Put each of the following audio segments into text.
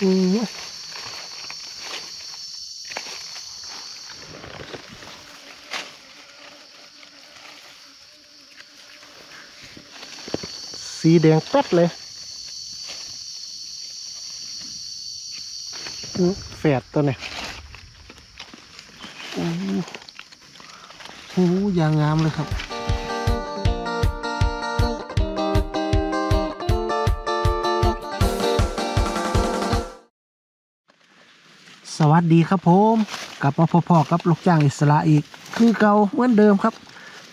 สีแดงแป๊ดเลยแฝดตัวเนี่ยโอ้โหโอ้โหยางงามเลยครับ วัสดีครับผมกลับมาพอๆกับลูกจ้างอิสระอีก คือเก่าเหมือนเดิมครับ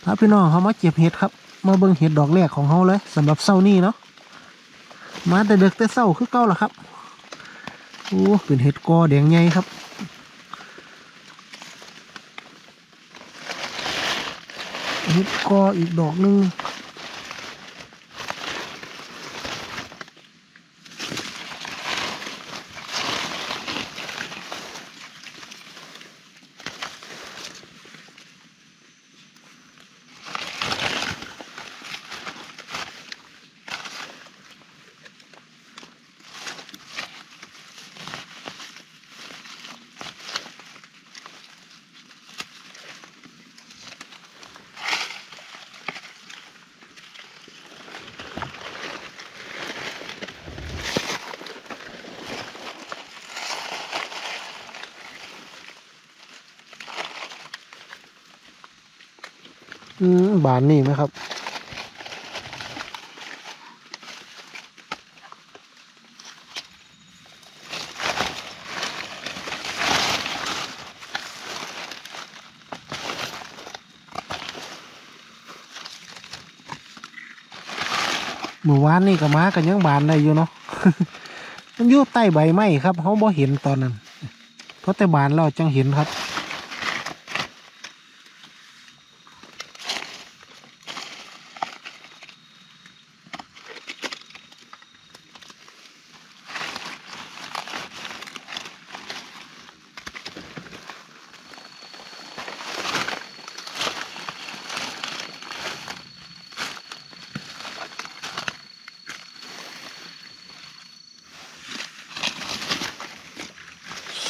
พาพี่น้องเขามาเก็บเห็ดครับ มาเบิ่งเห็ดดอกแรกของเขาเลยสำหรับเศร้านี่เนาะมาแต่เด็กแต่เศร้าคือเก่าล่ะครับโอ้เป็นเห็ดกอแดงใหญ่ครับเห็ดกออีกดอกหนึ่ง อืมบานนี่ไหมครับ เมื่อวานนี่ก็มากันยังบานได้อยู่เนาะ มันอยู่ใต้ใบไม้ครับเขาบ่เห็นตอนนั้นเพราะแต่บานเราจังเห็นครับ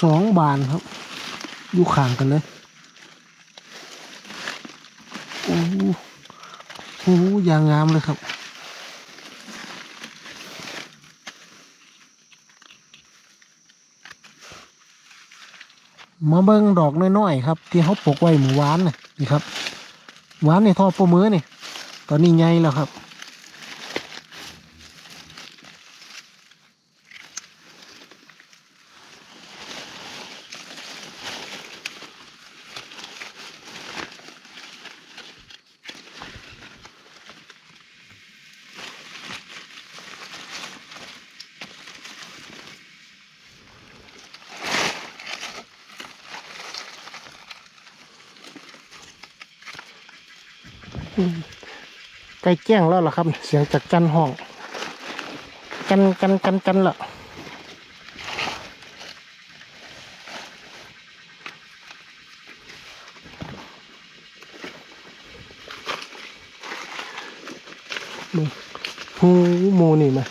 สองบานครับ อยู่ข้างกันเลยโอ้โหโอ้โหยางงามเลยครับมาเบิ้งดอกน้อยๆครับ ที่เขาปลูกไว้หมู่วานนะนี่ครับหวานนี่ทอดปมือนี่ตอนนี้ใหญ่แล้วครับ กล้แจ้งแล้วล่ะครับ เสียงจากจันห้อง กันกันกันกันละมึงหูหมูนี่มา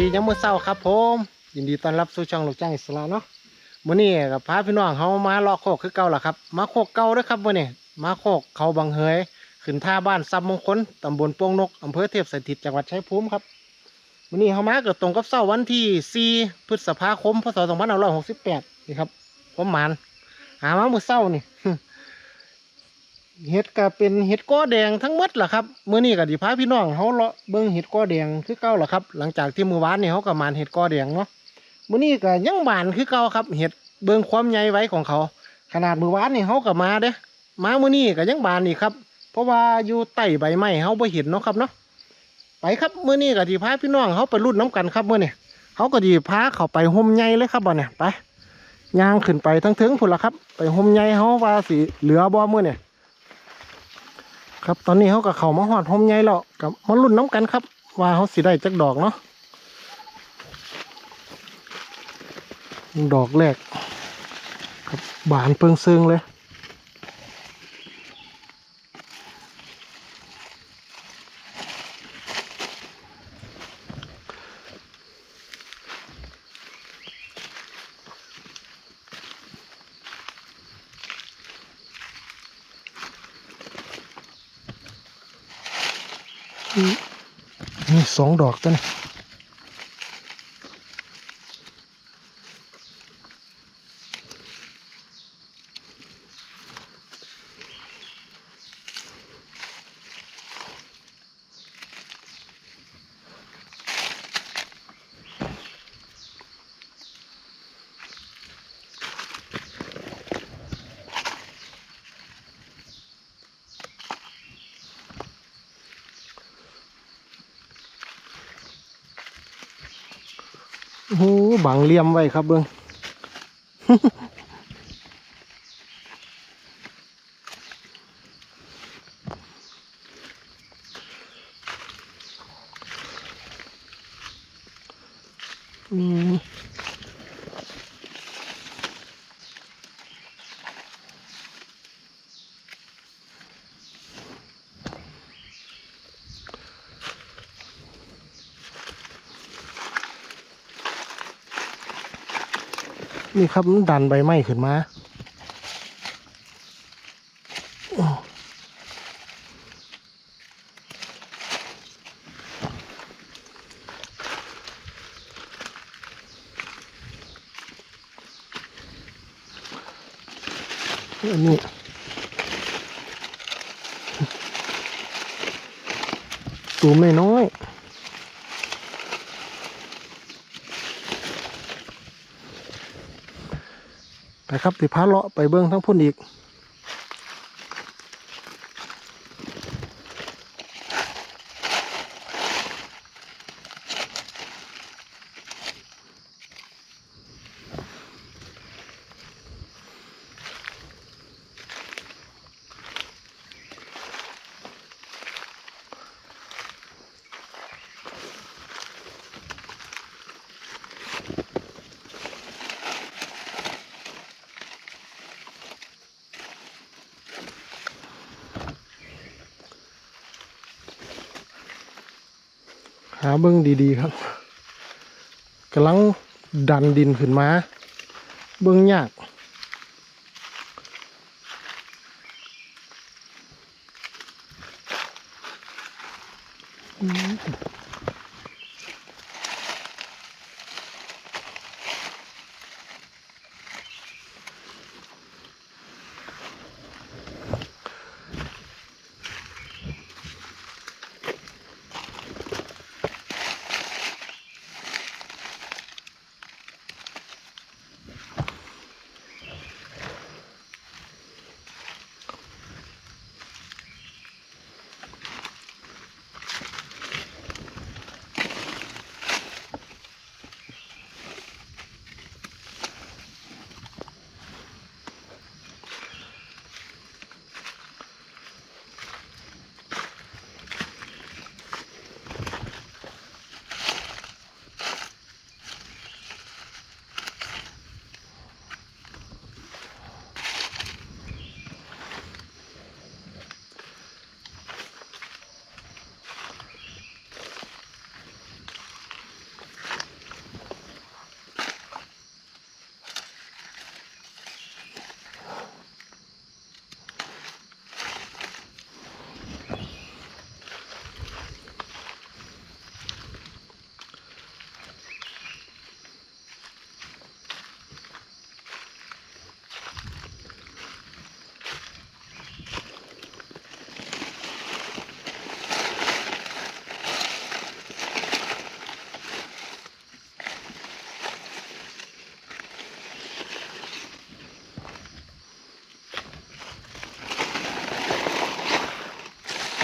ดียังมือเศร้าครับผมยินดีต้อนรับสู่ช่องลูกจ้างอิสระเนาะมื้อนี้กับพาพี่น้องเขามาลาะโคกคือเก่าล่ะครับ มาโคกเก่าด้อครับมื้อนี้มาโคกเขาบางเฮยขึ้นท่าบ้านซับมงคลตำบลโป่งนกอำเภอเทพสถิตจังหวัดชัยภูมิครับมื้อนี้เขามาเกิดตรงกับเสาร์วันที่4พฤษภาคมพศ2568นี่ครับผมหมานหามามือเช้านี่ เห็ดก็เป็นเห็ดก้อแดงทั้งหมดล่ะครับเมื้อนี้ก็สิพาพี่น้องเฮาเลาะเบิ่งเห็ดก้อแดงคือเก่าล่ะครับ หลังจากที่มือวานนี่เฮาก็มานเห็ดก้อแดงเนาะเมื้อนี้ก็ยังบานคือเก่าครับ เห็ดเบิ่งความใหญ่ไว้ของเขา ขนาดมือวานนี่เฮาก็มาเด้มาเมื้อนี้ก็ยังบานอีกครับ เพราะว่าอยู่ใต้ใบไม้เฮาบ่เห็นเนาะครับเนาะไปครับเมื้อนี้ก็สิพาพี่น้องเฮาไปรุ่นน้ำกันครับเมื้อนี้เฮาก็สิพาเขาไปห่มใหญ่เลยครับบ่เนี่ยไปย่างขึ้นไปทั้งถึงพุ่นละครับ ไปห่มใหญ่เฮาว่าสิเหลือบ่มื้อเนี่ย ครับตอนนี้เขากับเขามาหอดหอมใหญ่แล้วกับมารุ่นน้ำกันครับ ว่าเขาสิได้จักดอกเนาะดอกแรกครับบานเพิงเซิงเลย นี่ สองดอกตัวนี้ โอ้บังเลี่ยมไว้ครับเบิ้ง อืม นี่ครับมันดันใบไม้ขึ้นมาอ้อันนี้ตูม น้อยๆไปครับติพาเลาะไปเบื้องทั้งพุ่นอีก หาเบื้องดีๆครับกำลังดันดินขึ้นมา เบื้องยาก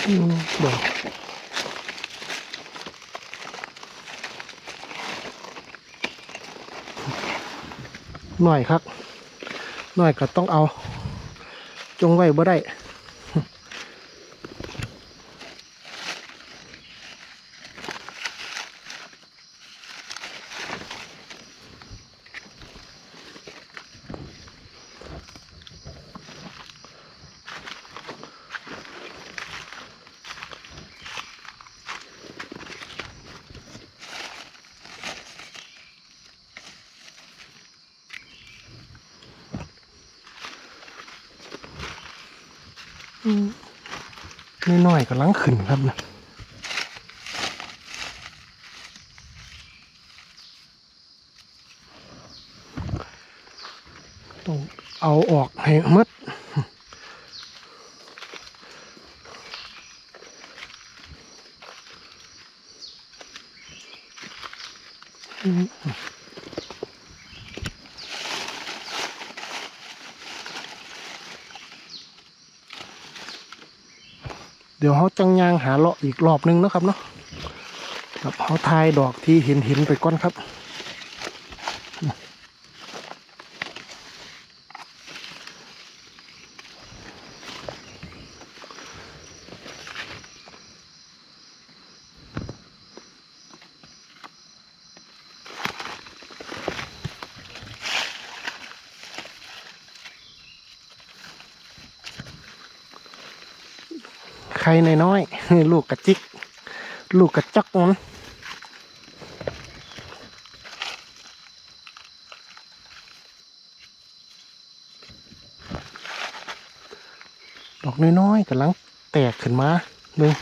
บ่หน่อยครับหน่อยก็ต้องเอา จงไว้บ่ได้ นี่น้อยๆกำลังขึ้นครับนะต้องเอาออกให้หมด เดี๋ยวเขาจังยางหาเลาะอีกรอบหนึงนะครับเนาะครับเขาทายดอกที่เห็นเห็นไปก่อนครับ ใครในน้อยๆ ลูกกระจิก ลูกกระจอกมันดอกน้อยๆกำลังแตกขึ้นมาเบิ่ง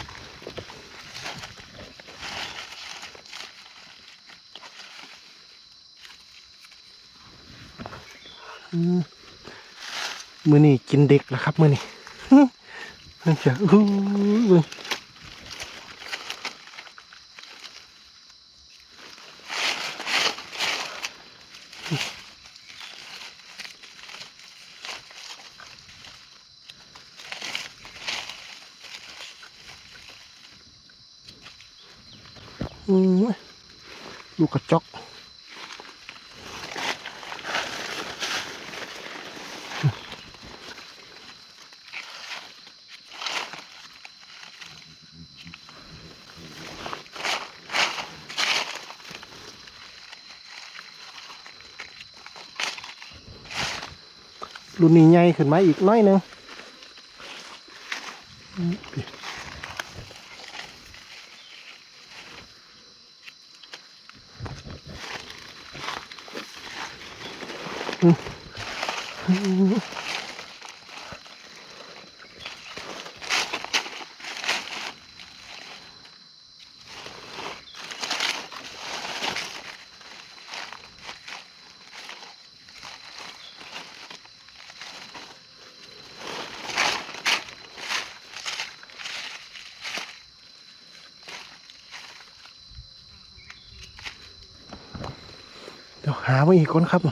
มือนี่กินเด็กแล้วครับ มือนี่มันจะอู้เบิ่งอืม ลูกกระจอกรุ่นนี้ใหญ่ขึ้นมาอีกหน้อยหนึง เดี๋ยวหามาอีกคนครับ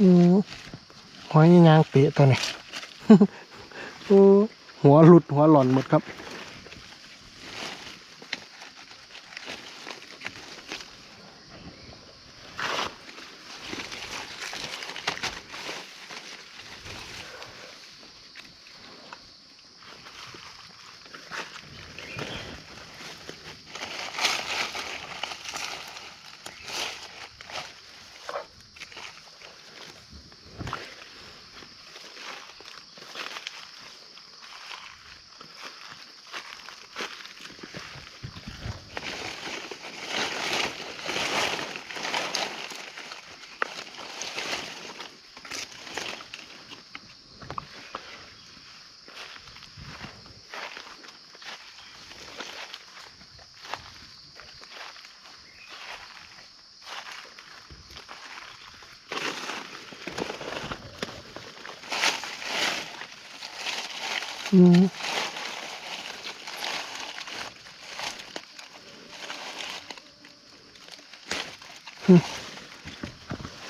อืมห อยยางเปะตัวนี้ หัวหลุดหัวหล่อนหมดครับ อืม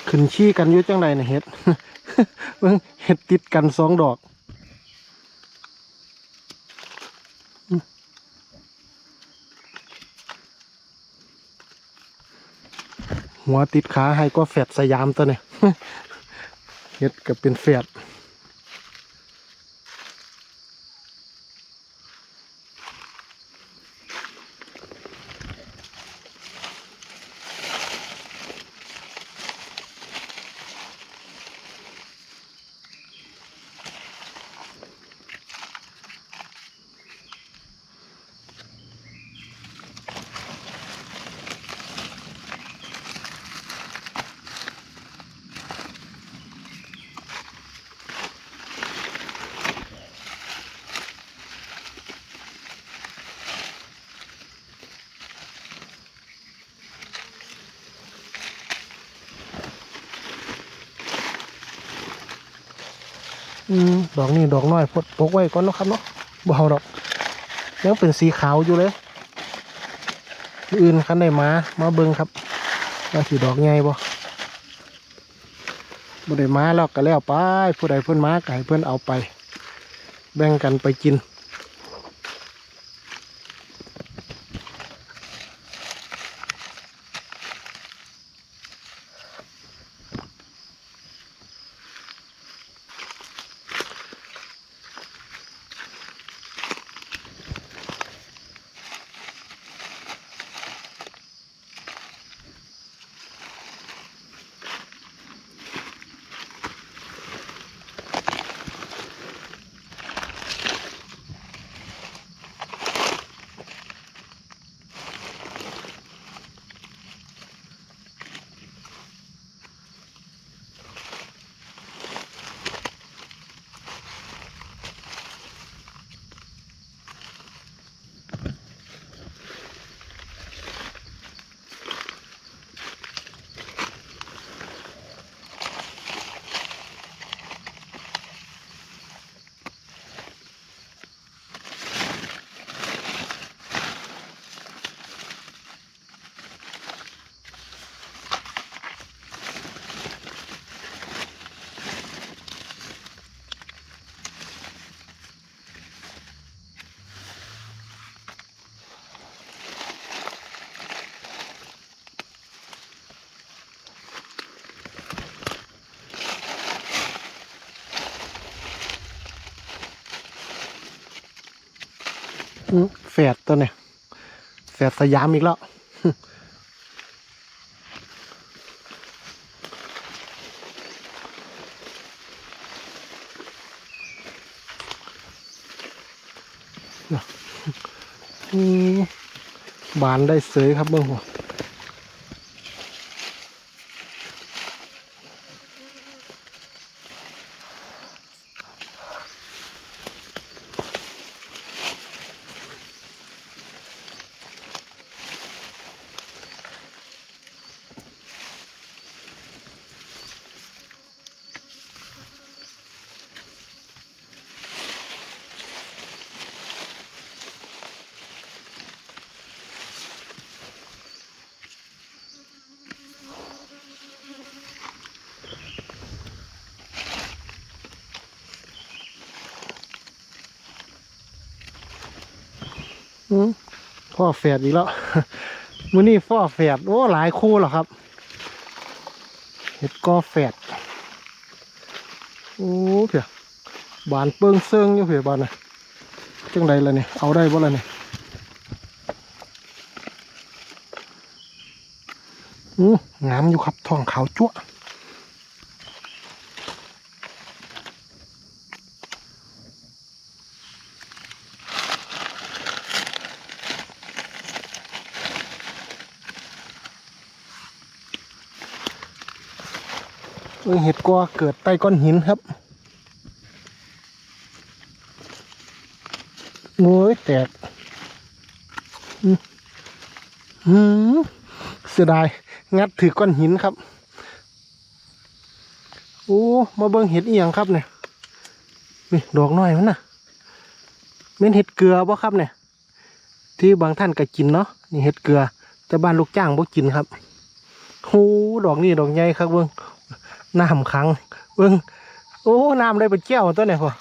ขึ้นชี้กันยู่จังไรนะเห็ดเบิ่งเห็ดติดกันสองดอกหัวติดขาให้ก็แฝดสยามตัวเนี่ยเห็ดก็เป็นแฝด ดอกนี้ดอกน้อยพดปกไว้ก่อนเนาะครับเนาะบ่เอาดอกยังเป็นสีขาวอยู่เลย อื่นคันได้มามาเบิ้งครับว่าสีดอกใหญ่บ่บ่ได้มาแล้วก็แล้วไปผู้ใดเพื่อนมาก็ให้เพื่อนเอาไป แบ่งกันไปกิน อืม แฝดตัวเนี่ยแฝดสยามอีกแล้วบานได้เสยครับเบื้องหัว พ่อแฝดอีกแล้วมือนี้พ่อแฝดโอ้หลายคู่แล้วครับ เห็ดกอแฝดโอ้เพียบานเปิ้งเซิงอยู่เพียบานนะจังใดล่ะเนี่ยเอาได้บ่ล่ะเนี่ยอืมงามอยู่ครับทองขาวจั่วะเอ้ยเห็ดกอเกิดใต้ก้อนหินครับโอ้ยแตกอืมเสียดาย งัดถือก้อนหินครับ โอ้ มาเบิ่งเห็ดเอียงครับเนี่ยนี่ดอกน้อยมันนะเม็นเห็ดเกลือบ่ครับเนี่ย ที่บางท่านก็กินเนาะ นี่เห็ดเกลือ แต่บ้านลูกจ้างบ่กินครับโอ้ดอกนี่ดอกใหญ่ครับเบิ่ง น้ำขังเบิ้งโอ้น้ำได้เป็นแก้วตัวเนี่ยพ่อ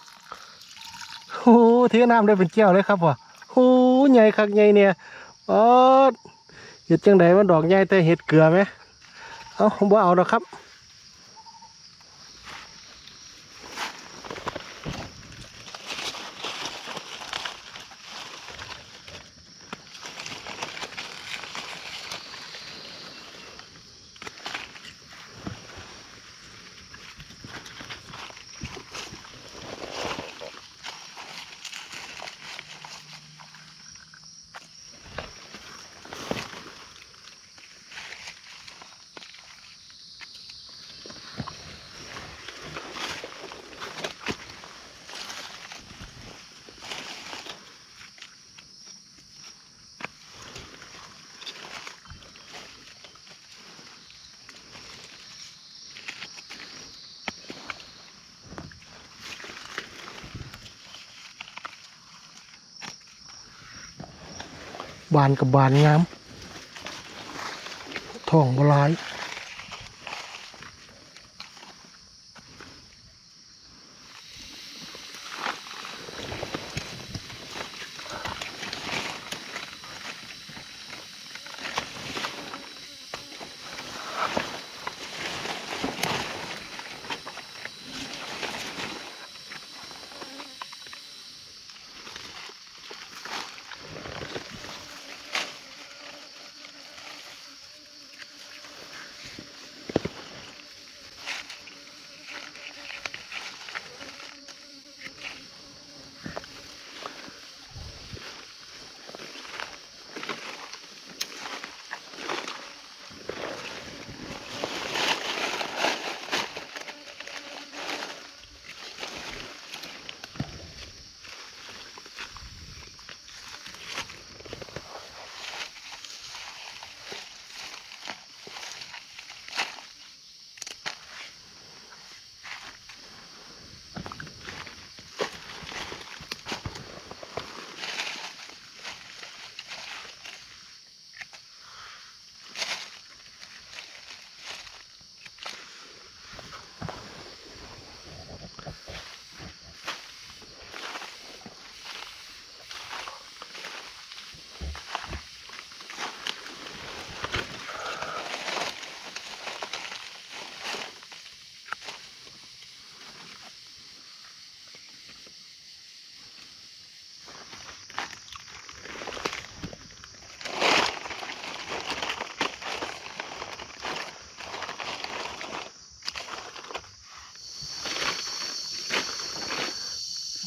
โอ้ถือน้ำได้เป็นแก้วเลยครับพ่อโอ้ใหญ่คักใหญ่เนี่ยอ๋อเห็ดจังไดมันดอกใหญ่แต่เห็ดเกลือไหมเอาบ่เอาดอกครับ บานกับบานงามท่องบลาย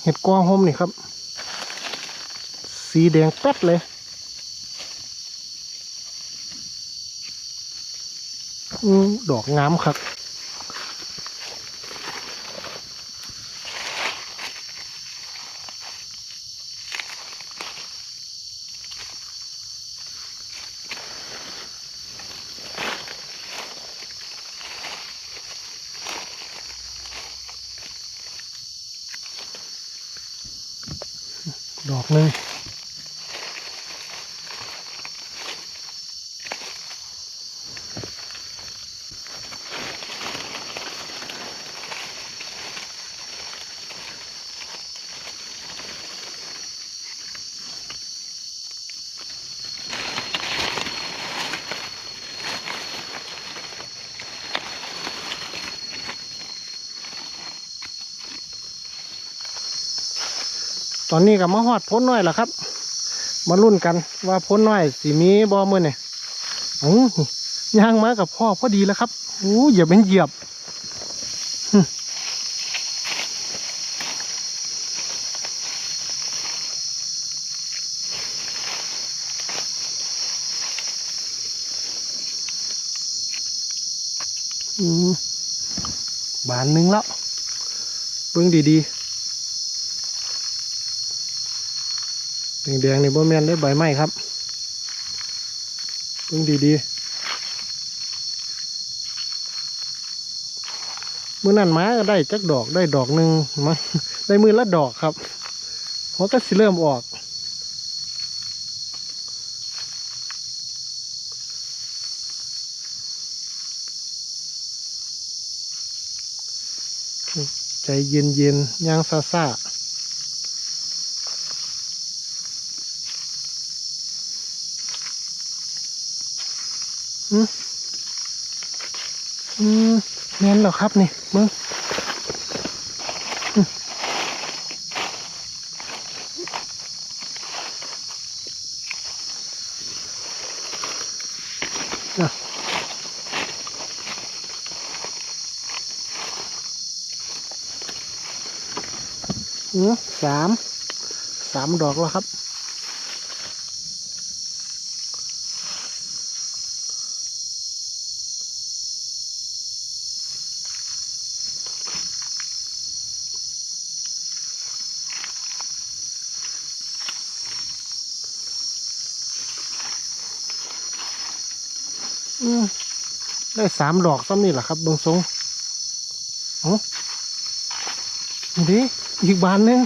เห็ดกวางโฮมนี่ครับ สีแดงแป๊ดเลยอืดอกงามครับ ดอกหนึ่ง อนนี้กับมาหอดพ้นน้อยแล้วครับ มาลุ้นกันว่าพ้นน้อยสีมีบอมือเนี่ยอู้ย่างมากับพ่อพอดีแล้วครับอู้เหยียบเป็นเหยียบบานหนึงแล้วเบิ่งดีๆ แดงๆนี่บ่แม่นได้ใบไม้ครับเพิ่งดีๆมื่อนั้นมาก็ได้จักดอกได้ดอกหนึ่งมาได้มือละดอกครับเพราะก็สิเริ่มออกใจเย็นเย็นๆย่างซาซาอืมอืมแม่นเหรอครับนี่มึงอือสาม สามดอกแล้วครับ ได้สามดอกซ้ำนี่แหละครับเบิงทรงเอ๋อนี่อีกบานหนึง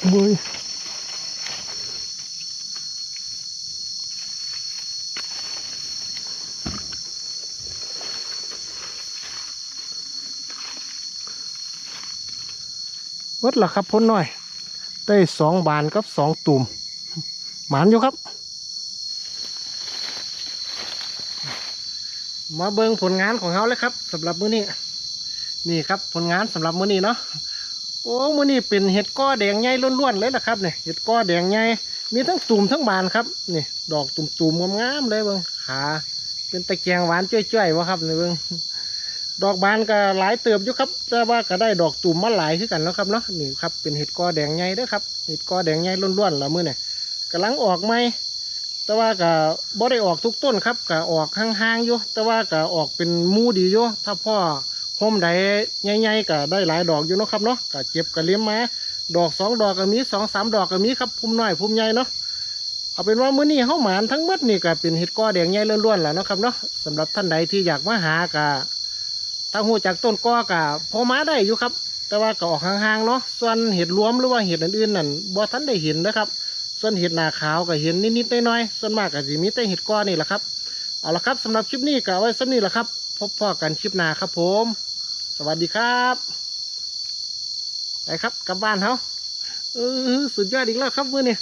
โอ้ยวัดละครับพ้นหน่อย ได้สองบานกับสองตุ่มหมานอยู่ครับ มาเบิงผลงานของเขาเลยครับสำหรับมื้อนี้นี่ครับผลงานสำหรับมื้อนี้เนาะโอ้มื้อนี้เป็นเห็ดก้อแดงใหญ่ล้วนๆเลยนะครับเนี่ยเห็ดก้อแดงใหญ่มีทั้งตุ่มทั้งบานครับนี่ดอกตุ่มๆงามๆเลยเบิงขาเป็นตะแกรงหวานจ้อยๆวะครับเนี่เบิง ดอกบานก็หลายเติบอยู่ครับแต่ว่าก็ได้ดอกตุ่มมาหลายคือกันแล้วครับเนาะนี่ครับเป็นเห็ดกอแดงใหญ่ด้อครับเห็ดกอแดงใหญ่ล้วนๆละมือเนี่ยกำลังออกไหมแต่ว่าก็บ่ได้ออกทุกต้นครับก็ออกห่างๆอยู่แต่ว่าก็ออกเป็นมูดีอยู่ถ้าพ่อโฮมใดใหญ่ๆก็ได้หลายดอกอยู่เนาะครับเนาะก็เก็บก็เลี้ยงมาดอกสองดอกก็มีสองสามดอกก็มีครับพุ่มน้อยพุ่มใหญ่เนาะเอาเป็นว่ามื้อนี้เฮาหมานทั้งหมดนี่ก็เป็นเห็ดกอแดงใหญ่ล้วนๆแหละเนาะครับเนาะสำหรับท่านใดที่อยากมาหาก็ ถ้าหูจากต้นก้อก็พอมาได้อยู่ครับ แต่ว่าก็ออกห่างๆเนาะส่วนเห็ดรวมหรือว่าเห็ดอื่นๆนั่นบ่ทันได้เห็นนะครับ ส่วนเห็ดหนาขาวก็เห็นนิดๆน้อยๆส่วนมากก็จะมีแต่เห็ดก้อนนี่แหละครับเอาละครับสำหรับคลิปนี้ก็ไว้สำนี้แหละครับ พบพ่อกันคลิปหน้าครับผม สวัสดีครับไปครับกลับบ้านเขาเออสุดยอดอีกแล้วครับมือนี่